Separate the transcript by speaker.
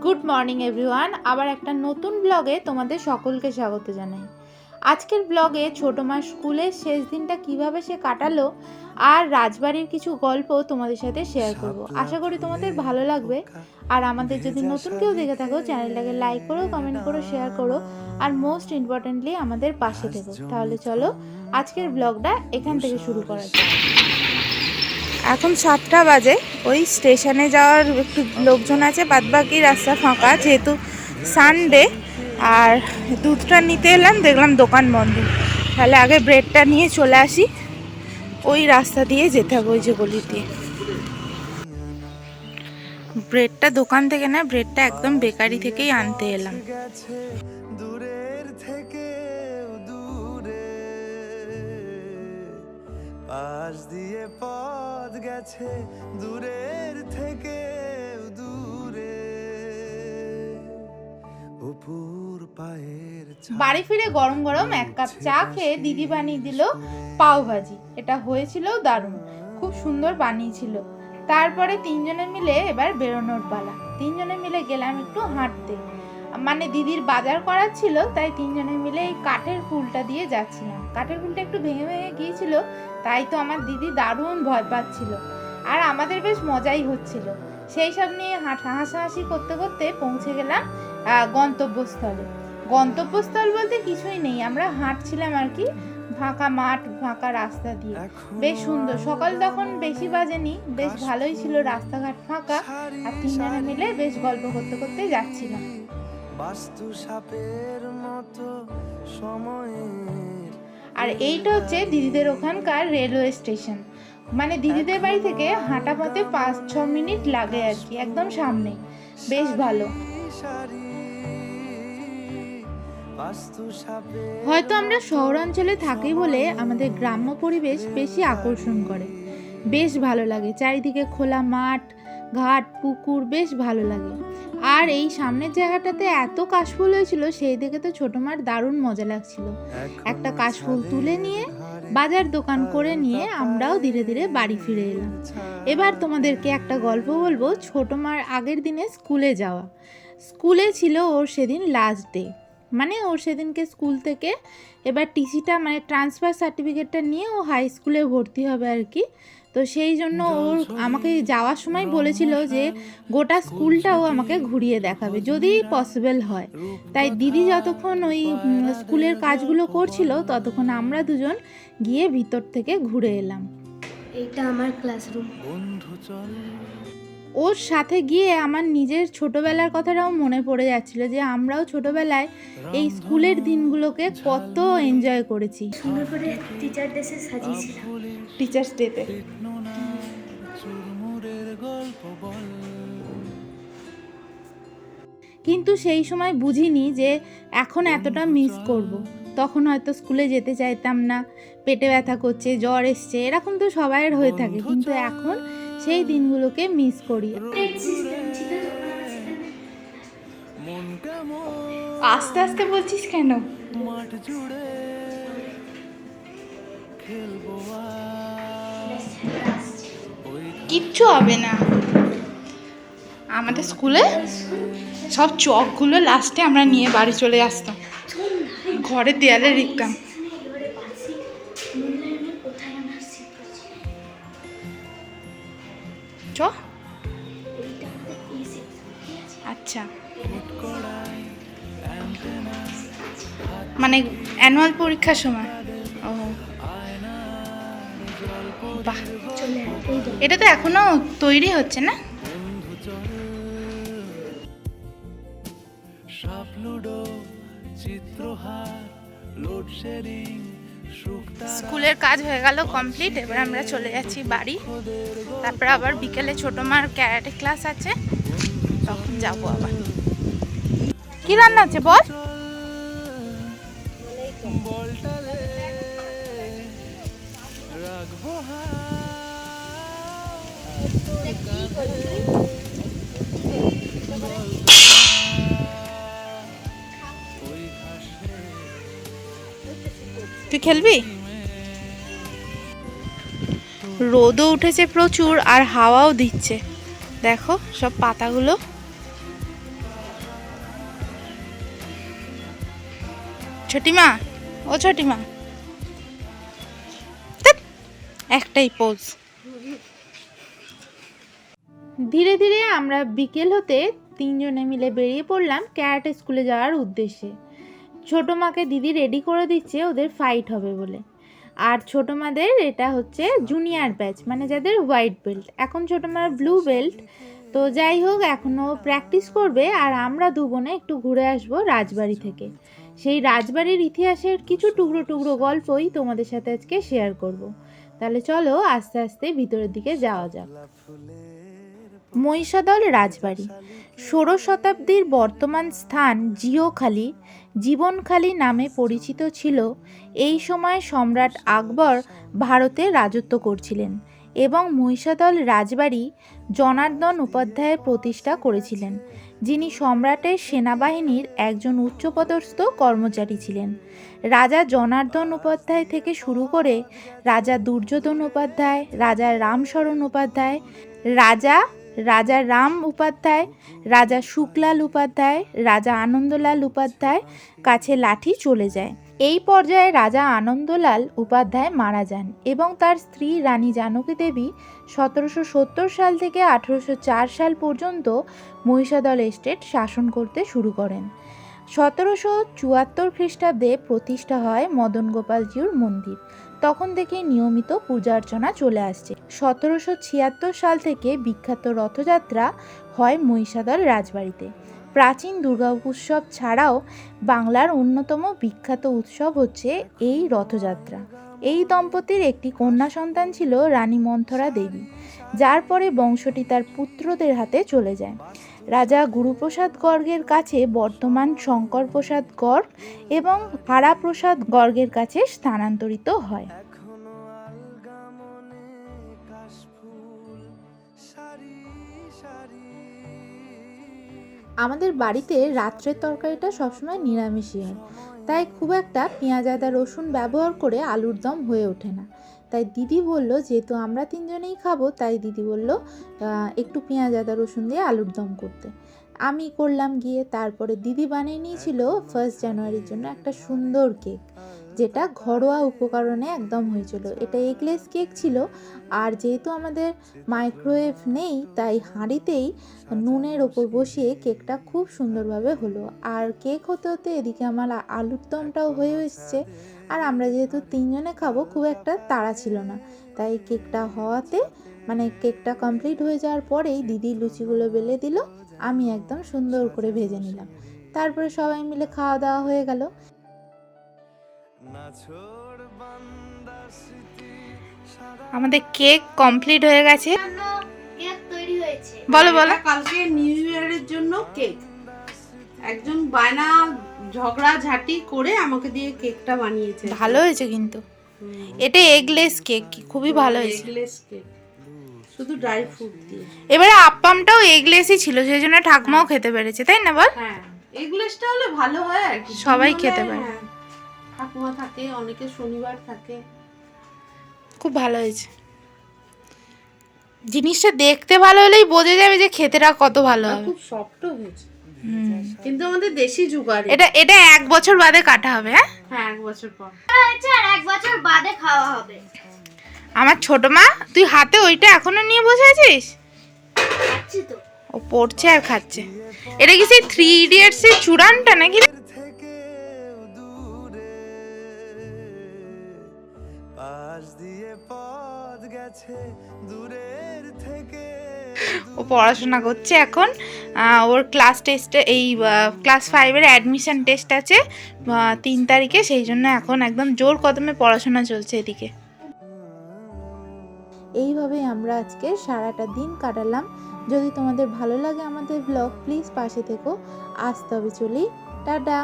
Speaker 1: Good morning everyone আবার একটা নতুন ব্লগে তোমাদের সকলকে স্বাগত জানাই। আজকের ব্লগে ছোট মা স্কুলের শেষ দিনটা কীভাবে সে কাটালো আর রাজবাড়ির কিছু গল্প তোমাদের সাথে শেয়ার করব। আশা করি তোমাদের ভালো লাগবে। আর আমাদের যদি নতুন কেউ দেখে থাকো, চ্যানেলটাকে লাইক করো কমেন্ট করো শেয়ার করো, আর মোস্ট ইম্পর্টেন্টলি আমাদের পাশে থেকো। তাহলে চলো আজকের ব্লগটা এখান থেকে শুরু করা যাক। এখন সাতটা বাজে। ওই স্টেশনে যাওয়ার একটু লোকজন আছে, বাদবাকি রাস্তা ফাঁকা, যেহেতু সানডে আর দুধটা নিতে এলাম, দেখলাম দোকান বন্ধ। তাহলে আগে ব্রেডটা নিয়ে চলে আসি। ওই রাস্তা দিয়ে যেতে হবে, ওই যে গলি দিয়ে। ব্রেডটা দোকান থেকে না ব্রেডটা একদম বেকারি থেকেই আনতে এলাম।
Speaker 2: পাশ দিয়ে পথ গেছে দূরের থেকে দূরে। উপর পায়ের
Speaker 1: বাড়ি ফিরে গরম গরম এক কাপ চা খেয়ে দিদি বানিয়ে দিল পাও ভাজি। এটা হয়েছিল দারুণ খুব সুন্দর বানিয়েছিল। তারপরে তিনজনে মিলে এবার বেরোনোর পালা। তিনজনে মিলে গেলাম একটু হাঁটতে। মানে দিদির বাজার করার ছিল তাই তিনজনে মিলে এই কাঠের ফুলটা দিয়ে যাচ্ছিলাম। কাঠের ফুলটা একটু ভেঙে ভেঙে গিয়েছিল তাই তো আমার দিদি দারুণ ভয় পাচ্ছিল। আর আমাদের বেশ মজাই হচ্ছিল। সেই সব নিয়ে হাসাহাসি করতে করতে পৌঁছে গেলাম গন্তব্যস্থলে। গন্তব্যস্থল বলতে কিছুই নেই আমরা হাঁটছিলাম আর কি ফাঁকা মাঠ ফাঁকা রাস্তা দিয়ে। বেশ সুন্দর সকাল তখন বেশি বাজেনি বেশ ভালোই ছিল রাস্তাঘাট ফাঁকা আর তিনজনে মিলে বেশ গল্প করতে করতে যাচ্ছিলাম।
Speaker 2: বাস্তু সাপের মতো সময়ের
Speaker 1: আর এইটা হচ্ছে দিদিদের ওখানকার রেলওয়ে স্টেশন। মানে দিদিদের বাড়ি থেকে হাঁটা পথে পাঁচ, ছ মিনিট লাগে আর কি, একদম সামনে। বেশ ভালো। হয়তো আমরা শহরাঞ্চলে থাকি বলে আমাদের গ্রাম্য পরিবেশ বেশি আকর্ষণ করে। বেশ ভালো লাগে, চারিদিকে খোলা মাঠ ঘাট পুকুর বেশ ভালো লাগে। আর এই সামনের জায়গাটাতে এত কাশফুল হয়েছিল সেই দেখে তো ছোটো মার দারুণ মজা লাগছিল। একটা কাশফুল তুলে নিয়ে বাজার দোকান করে নিয়ে আমরাও ধীরে ধীরে বাড়ি ফিরে এলাম। এবার তোমাদেরকে একটা গল্প বলব ছোটো মার আগের দিনে স্কুলে যাওয়া। স্কুলে ছিল ওর সেদিন লাস্ট ডে মানে ওর সেদিনকে স্কুল থেকে এবার টিসিটা মানে ট্রান্সফার সার্টিফিকেটটা নিয়ে ও হাই স্কুলে ভর্তি হবে আর কি। তো সেই জন্য ওর আমাকে যাওয়ার সময় বলেছিল যে গোটা স্কুলটাও আমাকে ঘুরিয়ে দেখাবে যদি পসিবল হয়। তাই দিদি যতক্ষণ ওই স্কুলের কাজগুলো করছিল ততক্ষণ আমরা দুজন গিয়ে ভিতর থেকে ঘুরে এলাম।
Speaker 3: এইটা আমার ক্লাসরুম
Speaker 2: বন্ধু চল।
Speaker 1: ওর সাথে গিয়ে আমার নিজের ছোটবেলার কথাটাও মনে পড়ে যাচ্ছিল যে আমরাও ছোটবেলায় এই স্কুলের দিনগুলোকে কত এনজয় করেছি।
Speaker 3: সুন্দর করে টিচার ড্রেসে সাজিয়েছিলাম।
Speaker 1: টিচার্স ডেতে
Speaker 2: চুরমুরের গল্প বল
Speaker 1: কিন্তু সেই সময় বুঝিনি যে এখন এতটা মিস করব। তখন হয়তো স্কুলে যেতে চাইতাম না পেটে ব্যথা করছে জ্বর এসছে এরকম তো সবাইয়ের হয়ে থাকে। কিন্তু এখন সেই দিনগুলোকে মিস করি। আস্তে আস্তে বলছিস কেন?
Speaker 2: মাঠ
Speaker 1: কিচ্ছু হবে না। আমাদের স্কুলে সব চকগুলো লাস্টে আমরা নিয়ে বাড়ি চলে আসতাম। ঘরের দেয়ালে লিখতাম। চ। আচ্ছা। মানে অ্যানুয়াল পরীক্ষার সময়? ও। বাহ। এটা তো এখনও তৈরি হচ্ছে না?
Speaker 2: লুডো চিত্রহার লোডশেডিং শুকতা
Speaker 1: স্কুলের কাজ হয়ে গেল কমপ্লিট এবার আমরা চলে যাচ্ছি বাড়ি। তারপরে আবার বিকেলে ছোট মার ক্যারাটে ক্লাস আছে তখন যাব আবার। কি রান্না আছে বল?
Speaker 2: রাখব
Speaker 1: তুই খেলবি? রোদও উঠেছে প্রচুর আর হাওয়াও দিচ্ছে। দেখো সব পাতাগুলো। ছটিমা, ও ছটিমা। একটাই পোজ ধীরে ধীরে আমরা বিকেল হতে তিনজনে মিলে বেরিয়ে পড়লাম ক্যারাটে স্কুলে যাওয়ার উদ্দেশ্যে। ছোটো মাকে দিদি রেডি করে দিচ্ছে, ওদের ফাইট হবে বলে। আর ছোটো মাদের এটা হচ্ছে জুনিয়র ব্যাচ মানে যাদের হোয়াইট বেল্ট এখন ছোটো মার ব্লু বেল্ট তো যাই হোক এখনও প্র্যাকটিস করবে, আর আমরা দু বোনে একটু ঘুরে আসব রাজবাড়ি থেকে। সেই রাজবাড়ির ইতিহাসের কিছু টুকরো টুকরো গল্পই তোমাদের সাথে আজকে শেয়ার করব। তাহলে চলো আস্তে আস্তে ভিতরের দিকে যাওয়া যাক। মহিষাদল রাজবাড়ি। ষোড়শ শতাব্দীর বর্তমান স্থান জিওখালি। জীবনখালি নামে পরিচিত ছিল। এই সময় সম্রাট আকবর ভারতে রাজত্ব করছিলেন এবং মহিষাদল রাজবাড়ি জনার্দন উপাধ্যায়ের প্রতিষ্ঠা করেছিলেন, যিনি সম্রাটের সেনাবাহিনীর একজন উচ্চপদস্থ কর্মচারী ছিলেন। রাজা জনার্দন উপাধ্যায় থেকে শুরু করে রাজা দুর্যোধন উপাধ্যায়, রাজা রামশরণ উপাধ্যায়, রাজা রাজা রাম উপাধ্যায়, রাজা শুক্লাল উপাধ্যায়, রাজা আনন্দলাল উপাধ্যায় কাছে লাঠি চলে যায়। এই পর্যায়ে রাজা আনন্দলাল উপাধ্যায় মারা যান এবং তার স্ত্রী রানী জানকী দেবী সতেরোশো সত্তর সাল থেকে আঠেরোশো চার সাল পর্যন্ত মহিষাদল এস্টেট শাসন করতে শুরু করেন। সতেরোশো চুয়াত্তর খ্রিস্টাব্দে প্রতিষ্ঠা হয় মদন গোপালজিউর মন্দির। তখন থেকে নিয়মিত পূজা অর্চনা চলে আসছে। সতেরোশো ছিয়াত্তর সাল থেকে বিখ্যাত রথযাত্রা হয় মহিষাদল রাজবাড়িতে। প্রাচীন দুর্গা উৎসব ছাড়াও বাংলার অন্যতম বিখ্যাত উৎসব হচ্ছে এই রথযাত্রা। এই দম্পতির একটি কন্যা সন্তান ছিল রানী মন্থরা দেবী, যার পরে বংশটি তার পুত্রদের হাতে চলে যায়। রাজা গুরুপ্রসাদ গর্গের কাছে বর্তমান শঙ্কর প্রসাদ গর্গ এবং হারাপ্রসাদ গর্গের কাছে স্থানান্তরিত হয়। আমাদের বাড়িতে রাত্রের তরকারিটা সবসময় নিরামিষই হয়। তাই খুব একটা পেঁয়াজ, আদা, রসুন ব্যবহার করে আলুর দম হয়ে ওঠে না। তাই দিদি বলল, যেহেতু আমরা তিনজনেই খাব, তাই দিদি বলল একটু পেঁয়াজ, আদা, রসুন দিয়ে আলুর দম করতে। আমি করলাম গিয়ে, তারপরে দিদি বানিয়ে নিয়েছিল ফার্স্ট জানুয়ারির জন্য একটা সুন্দর কেক। যেটা ঘরোয়া উপকরণে একদম হয়েছিল। এটা এগলেস কেক ছিল। আর যেহেতু আমাদের মাইক্রোওয়েভ নেই, তাই হাঁড়িতেই নুনের ওপর বসিয়ে কেকটা খুব সুন্দরভাবে হলো। আর কেক হতে হতে এদিকে আমার আলুর দমটাও হয়ে এসছে। আর আমরা যেহেতু তিনজনে খাব, খুব একটা তাড়া ছিল না। তাই কেকটা হওয়াতে মানে কেকটা কমপ্লিট হয়ে যাওয়ার পরেই দিদি লুচিগুলো বেলে দিল। আমি একদম সুন্দর করে ভেজে নিলাম। তারপরে সবাই মিলে খাওয়া দাওয়া হয়ে গেল। আমাদের কেক কমপ্লিট হয়ে গেছে।
Speaker 3: জন্য কেক তৈরি হয়েছে।
Speaker 1: বলো বলো।
Speaker 4: কালকে নিউ ইয়ারের জন্য কেক। একজন বায়না ঝগড়া ঝাঁটি করে আমাকে দিয়ে কেকটা বানিয়েছে।
Speaker 1: ভালো হয়েছে কিন্তু। এটা এগলেস কেক খুবই ভালো হয়েছে।
Speaker 4: এগলেস কেক শুধু ড্রাই ফ্রুট দিয়ে।
Speaker 1: এবারে আপ্পামটাও এগলেসই ছিল সেই জন্য ঠাকমাও খেতে পেরেছে তাই না বল?
Speaker 4: হ্যাঁ এগলেসটা হলে ভালো হয় আর কি।
Speaker 1: সবাই খেতে পারে।
Speaker 4: ঠাকুমা থাকে অনেকে শনিবার থাকে।
Speaker 1: খুব ভালো হয়েছে। জিনিসটা দেখতে ভালো হলেই বোঝা যাবে যে খেতেটা কত ভালো হবে।
Speaker 4: খুব সফটও হয়েছে। কিন্তু আমাদের দেশি জুগাড়ি।
Speaker 1: এটা এটা এক বছর বাদে কাটা হবে হ্যাঁ?
Speaker 4: হ্যাঁ এক বছর পর।
Speaker 3: আর এক বছর বাদে খাওয়া হবে।
Speaker 1: আমার ছোট মা তুই হাতে ওইটা এখনও নিয়ে বসে আছিস? ও পড়ছে আর খাচ্ছে। এটা কি সেই থ্রি ইডিয়টস এর চূড়ানটা নাকি? ও পড়াশোনা করছে এখন। ওর ক্লাস টেস্টে এই ক্লাস ফাইভের অ্যাডমিশন টেস্ট আছে তিন তারিখে। সেই জন্য এখন একদম জোর কদমে পড়াশোনা চলছে এদিকে। এইভাবে আমরা আজকে সারাটা দিন কাটালাম। যদি তোমাদের ভালো লাগে আমাদের ব্লগ প্লিজ পাশে থেকো। আসতে হবে চলি টাটা!